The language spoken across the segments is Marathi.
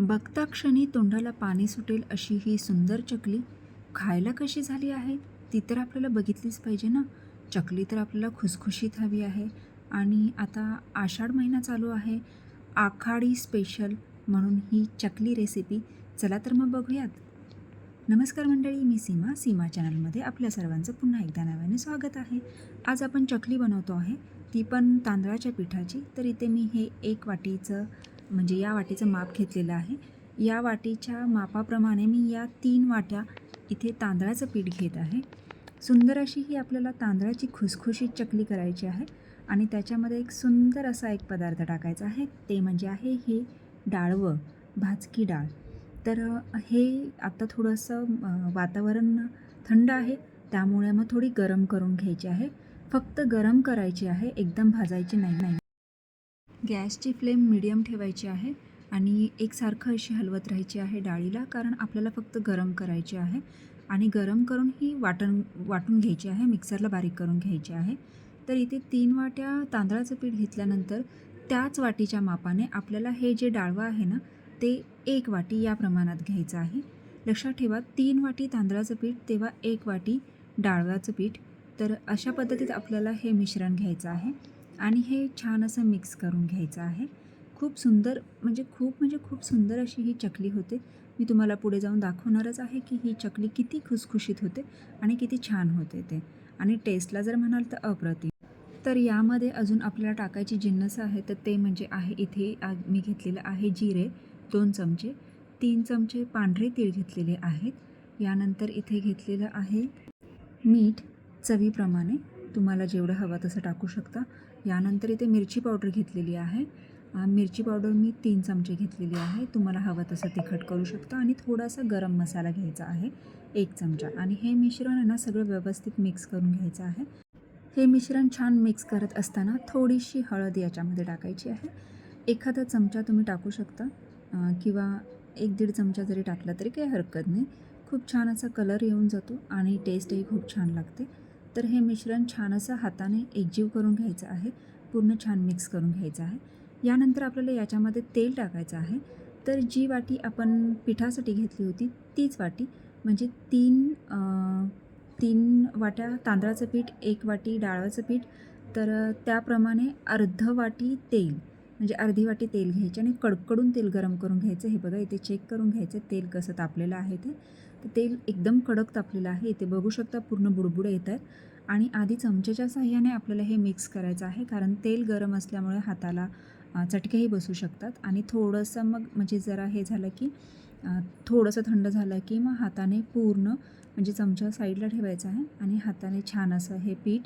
बघता क्षणी तोंडाला पाणी सुटेल अशी ही सुंदर चकली खायला कशी झाली आहे? ती तर आपल्याला बघितलीच पाहिजे ना. चकली तर आपल्याला खुसखुशीत हवी आहे. आणि आता आषाढ महिना चालू आहे. आखाडी स्पेशल म्हणून ही चकली रेसिपी चला तर मग बघूयात. नमस्कार मंडळी मी सीमा. सीमा चॅनलमध्ये आपल्या सर्वांचं पुन्हा एकदा नव्याने स्वागत आहे. आज आपण चकली बनवतो आहे. ती पण तांदळाच्या पिठाची. तर इथे मी हे एक वाटीचं म्हणजे या वाटीचं माप घेतलेलं आहे. या वाटीच्या मापाप्रमाणे मी या तीन वाट्या इथे तांदळाचं पीठ घेत आहे. सुंदर अशी ही आपल्याला तांदळाची खुसखुशीत चकली करायची आहे आणि त्याच्यामध्ये एक सुंदर असा एक पदार्थ टाकायचा आहे. ते म्हणजे आहे हे डाळवं भाजकी डाळ. तर हे आत्ता थोडंसं वातावरण थंड आहे. त्यामुळे मग थोडी गरम करून घ्यायची आहे. फक्त गरम करायची आहे. एकदम भाजायची नाही नाही. गॅसची फ्लेम मिडियम ठेवायची आहे आणि एकसारखं अशी हलवत राहायची आहे डाळीला कारण आपल्याला फक्त गरम करायची आहे आणि गरम करून ही वाटण वाटून घ्यायची आहे मिक्सरला बारीक करून घ्यायची आहे. तर इथे तीन वाट्या तांदळाचं पीठ घेतल्यानंतर त्याच वाटीच्या मापाने आपल्याला हे जे डाळवं आहे ना ते एक वाटी या प्रमाणात घ्यायचं आहे. लक्षात ठेवा तीन वाटी तांदळाचं पीठ तेव्हा एक वाटी डाळवाचं पीठ. तर अशा पद्धतीत आपल्याला हे मिश्रण घ्यायचं आहे. आणि हे छान असं मिक्स करून घ्यायचं आहे. खूप सुंदर म्हणजे खूप म्हणजे खूप सुंदर अशी ही चकली होते. मी तुम्हाला पुढे जाऊन दाखवणारच आहे की ही चकली किती खुसखुशीत होते आणि किती छान होते ते. आणि टेस्टला जर म्हणाल तर अप्रतिम. तर यामध्ये अजून आपल्याला टाकायची जिन्नस आहे तर ते म्हणजे आहे इथे आ- मी घेतलेलं आहे जिरे दोन चमचे. तीन चमचे पांढरे तीळ घेतलेले आहेत. यानंतर इथे घेतलेलं आहे मीठ चवीप्रमाणे. तुम्हाला जेवढं हवं तसं टाकू शकता. यानंतर इथे मिरची पावडर घेतलेली आहे. मिरची पावडर मी तीन चमचे घेतलेली आहे. तुम्हाला हवं तसं तिखट करू शकता आणि थोडासा गरम मसाला घ्यायचा आहे एक चमचा. आणि हे मिश्रण आहे ना सगळं व्यवस्थित मिक्स करून घ्यायचं आहे. हे मिश्रण छान मिक्स करत असताना थोडीशी हळद याच्यामध्ये टाकायची आहे. एखादा चमचा तुम्ही टाकू शकता. किंवा एक दीड चमचा जरी टाकला तरी काही हरकत नाही. खूप छान असा कलर येऊन जातो आणि टेस्टही खूप छान लागते. तर हे मिश्रण छान असं हाताने एकजीव करून घ्यायचं आहे. पूर्ण छान मिक्स करून घ्यायचं आहे. यानंतर आपल्याला याच्यामध्ये तेल टाकायचं आहे. तर जी वाटी आपण पिठासाठी घेतली होती तीच वाटी. म्हणजे तीन तीन वाट्या तांदळाचं पीठ एक वाटी डाळाचं पीठ तर त्याप्रमाणे अर्ध वाटी तेल. म्हणजे अर्धी वाटी तेल घ्यायचे आणि कडकडून तेल गरम करून घ्यायचं. हे बघा इथे चेक करून घ्यायचं तेल कसं तापलेलं आहे ते. तर तेल एकदम कडक तापलेलं आहे. इथे बघू शकता पूर्ण बुडबुडे येत आहेत. आणि आधी चमच्याच्या साह्याने आपल्याला हे मिक्स करायचं आहे कारण तेल गरम असल्यामुळे हाताला चटकेही बसू शकतात. आणि थोडंसं मग म्हणजे जरा हे झालं की थोडंसं थंड झालं की मग हाताने पूर्ण म्हणजे चमचा साईडला ठेवायचा आहे आणि हाताने छान असं हे पीठ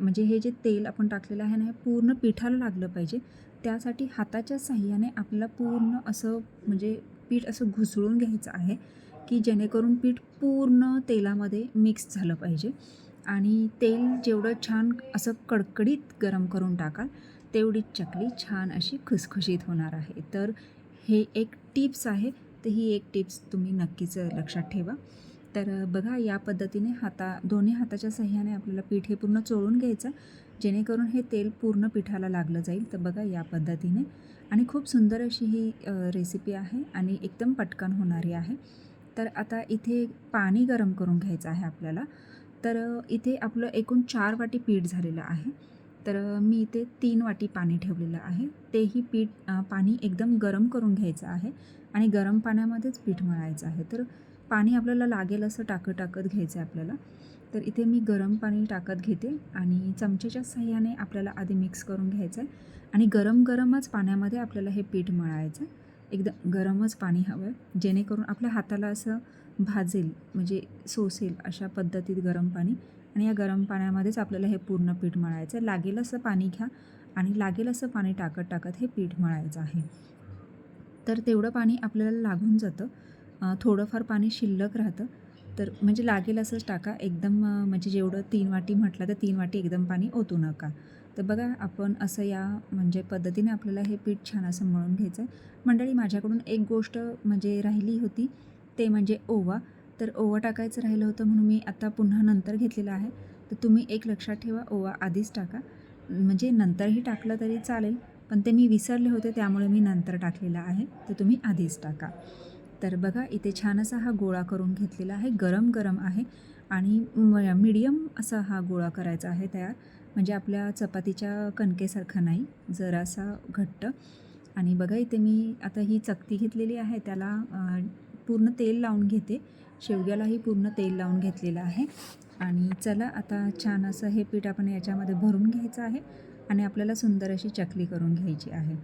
म्हणजे हे जे तेल आपण टाकलेलं आहे ना हे पूर्ण पिठाला लागलं पाहिजे. त्यासाठी हाताच्या साह्याने आपलं पूर्ण असं म्हणजे पीठ असं घुसळून घ्यायचं आहे की जेणेकरून पीठ पूर्ण तेलामध्ये मिक्स झालं पाहिजे. आणि तेल जेवढं छान असं कडकडीत गरम करून टाकाल तेवढीच चकली छान अशी खुसखुशीत होणार आहे. तर हे एक टिप्स आहे तर ही एक टिप्स तुम्ही नक्कीच लक्षात ठेवा. तर बघा या पद्धतीने हाता दोन्ही हाताच्या सह्याने आपल्याला पीठ हे पूर्ण चोळून घ्यायचं. जेणेकरून हे तेल पूर्ण पिठाला लागलं जाईल. तर बघा या पद्धतीने. आणि खूप सुंदर अशी ही रेसिपी आहे आणि एकदम पटकन होणारी आहे. तर आता इथे पाणी गरम करून घ्यायचं आहे आपल्याला. तर इथे आपलं एकूण चार वाटी पीठ झालेलं आहे. तर मी इथे तीन वाटी पाणी ठेवलेलं आहे. तेही पीठ पाणी एकदम गरम करून घ्यायचं आहे आणि गरम पाण्यामध्येच पीठ मळायचं आहे. तर पाणी आपल्याला लागेल असं टाकत टाकत घ्यायचं आहे आपल्याला. तर इथे मी गरम पाणी टाकत घेते आणि चमचेच्या साह्याने आपल्याला आधी मिक्स करून घ्यायचं आहे आणि गरम गरमच पाण्यामध्ये आपल्याला हे पीठ मळायचं एकदम गरमच पाणी हवं आहे जेणेकरून आपल्या हाताला असं भाजेल म्हणजे सोसेल अशा पद्धतीत गरम पाणी. आणि या गरम पाण्यामध्येच आपल्याला हे पूर्ण पीठ मळायचं आहे लागेल असं पाणी घ्या आणि लागेल असं पाणी टाकत टाकत हे पीठ मळायचं आहे. तर तेवढं पाणी आपल्याला लागून जातं. थोडंफार पाणी शिल्लक राहतं. तर म्हणजे लागेल असंच टाका. एकदम म्हणजे जेवढं तीन वाटी म्हटलं तर तीन वाटी एकदम पाणी ओतू नका. तर बघा आपण असं या म्हणजे पद्धतीने आपल्याला हे पीठ छान असं मळून घ्यायचं आहे मंडळी माझ्याकडून एक गोष्ट म्हणजे राहिली होती ते म्हणजे ओवा. तर ओवा टाकायचं राहिलं होतं म्हणून मी आता पुन्हा नंतर घेतलेलं आहे. तर तुम्ही एक लक्षात ठेवा ओवा आधीच टाका. म्हणजे नंतरही टाकलं तरी चालेल पण ते मी विसरले होते त्यामुळे मी नंतर टाकलेलं आहे. तर तुम्ही आधीच टाका. तर बघा इथे छान असा हा गोळा करून घेतलेला आहे. गरम गरम आहे आणि मीडियम असा हा गोळा करायचा आहे तयार. म्हणजे आपल्या चपातीच्या कणकेसारखा नाही जरासा घट्ट. आणि बघा इथे मी आता ही चकती घेतलेली आहे. त्याला पूर्ण तेल लावून घेते. शेवग्यालाही पूर्ण तेल लावून घेतलेलं आहे. आणि चला आता छान असं हे पीठ आपण याच्यामध्ये भरून घ्यायचं आहे. आणि आपल्याला सुंदर अशी चकली करून घ्यायची आहे.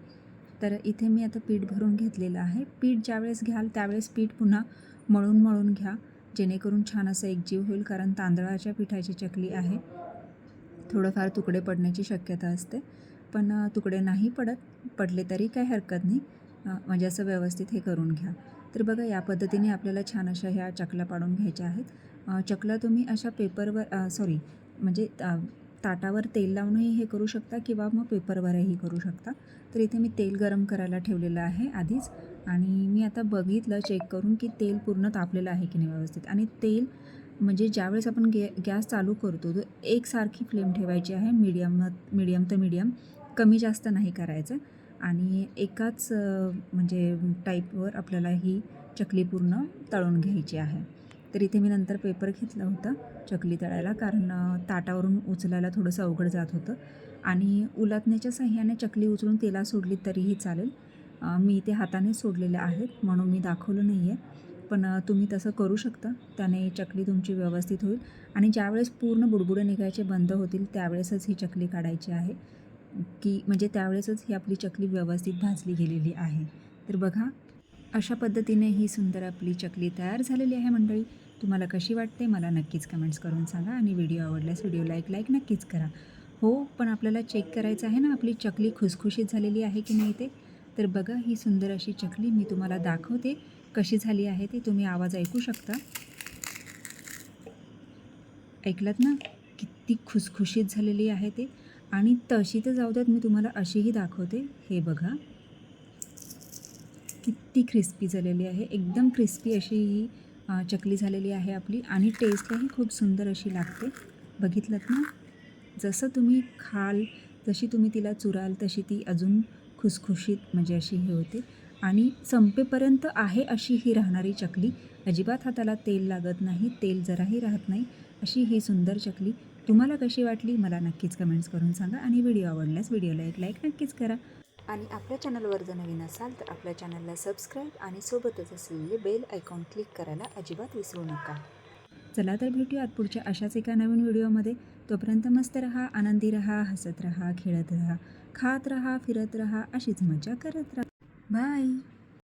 तर इथे मी आता पीठ भरून घेतलेलं आहे. पीठ ज्यावेळेस घ्याल त्यावेळेस पीठ पुन्हा मळून मळून घ्या. जेणेकरून छान असं एकजीव होईल कारण तांदळाच्या पिठाची चकली आहे. थोडंफार तुकडे पडण्याची शक्यता असते. पण तुकडे नाही पडत. पडले तरी काही हरकत नाही. म्हणजे असं व्यवस्थित हे करून घ्या. तर बघा या पद्धतीने आपल्याला छान अशा ह्या चकल्या पाडून घ्यायच्या आहेत. चकला तुम्ही अशा पेपरवर सॉरी म्हणजे ताटावर तेल लावूनही हे करू शकता किंवा मग पेपरवरही करू शकता. तर इथे मी तेल गरम करायला ठेवलेलं आहे आधीच. आणि मी आता बघितलं चेक करून की तेल पूर्ण तापलेलं आहे की नाही व्यवस्थित. आणि तेल म्हणजे ज्यावेळेस आपण गॅ गॅस चालू करतो तर एकसारखी फ्लेम ठेवायची आहे. मीडियम मीडियम तर मीडियम. कमी जास्त नाही करायचं. आणि एकाच म्हणजे टाईपवर आपल्याला ही चकली पूर्ण तळून घ्यायची आहे. तर इथे मी नंतर पेपर घेतला होता चकली तळायला कारण ताटावरून उचलायला थोडंसं अवघड जात होतं. आणि उलटण्याच्या साह्याने चकली उचलून तेला सोडली तरीही चालेल. मी इथे हाताने सोडलेल्या आहेत म्हणून मी दाखवलं नाही आहे पण तुम्ही तसं करू शकता. त्याने चकली तुमची व्यवस्थित होईल. आणि ज्यावेळेस पूर्ण बुडबुडे निघायचे बंद होतील त्यावेळेसच ही चकली काढायची आहे. की म्हणजे त्यावेळेसच ही आपली चकली व्यवस्थित भाजली गेलेली आहे. तर बघा अशा पद्धतीने ही सुंदर आपली चकली तयार झालेली आहे मंडळी. तुम्हाला कशी वाटते मला नक्कीच कमेंट्स करून सांगा आणि व्हिडिओ आवडल्यास व्हिडिओ लाईक लाईक नक्कीच करा. हो पण आपल्याला चेक करायचं आहे ना आपली चकली खुसखुशीत झालेली आहे की नाही ते? तर बघा ही सुंदर अशी चकली मी तुम्हाला दाखवते. कशी झाली आहे ते तुम्ही आवाज ऐकू शकता. ऐकलात ना? किती खुसखुशीत झालेली आहे ते. आणि तशी तर जाऊ द्यात मी तुम्हाला अशीही दाखवते. हे बघा. किती क्रिस्पी झालेली आहे. एकदम क्रिस्पी अशी ही चकली झालेली आहे आपली. आणि टेस्टलाही खूप सुंदर अशी लागते. बघितलं ना? जसं तुम्ही खाल जशी तुम्ही तिला चुराल तशी ती अजून खुसखुशीत म्हणजे अशी ही होते. आणि संपेपर्यंत आहे अशी ही राहणारी चकली. अजिबात हाताला तेल लागत नाही. तेल जराही राहत नाही. अशी ही सुंदर चकली. तुम्हाला कशी वाटली? मला नक्कीच कमेंट्स करून सांगा. आणि व्हिडिओ आवडल्यास व्हिडिओला एक लाईक नक्कीच करा. आणि आपल्या चॅनलवर जर नवीन असाल तर आपल्या चॅनलला सबस्क्राईब आणि सोबतच असलेले बेल आयकॉन क्लिक करायला अजिबात विसरू नका. चला तर भेटूयात पुढच्या अशाच एका नवीन व्हिडिओमध्ये. तोपर्यंत मस्त रहा आनंदी रहा हसत रहा खेळत रहा खात रहा फिरत रहा अशीच मजा करत रहा. बाय.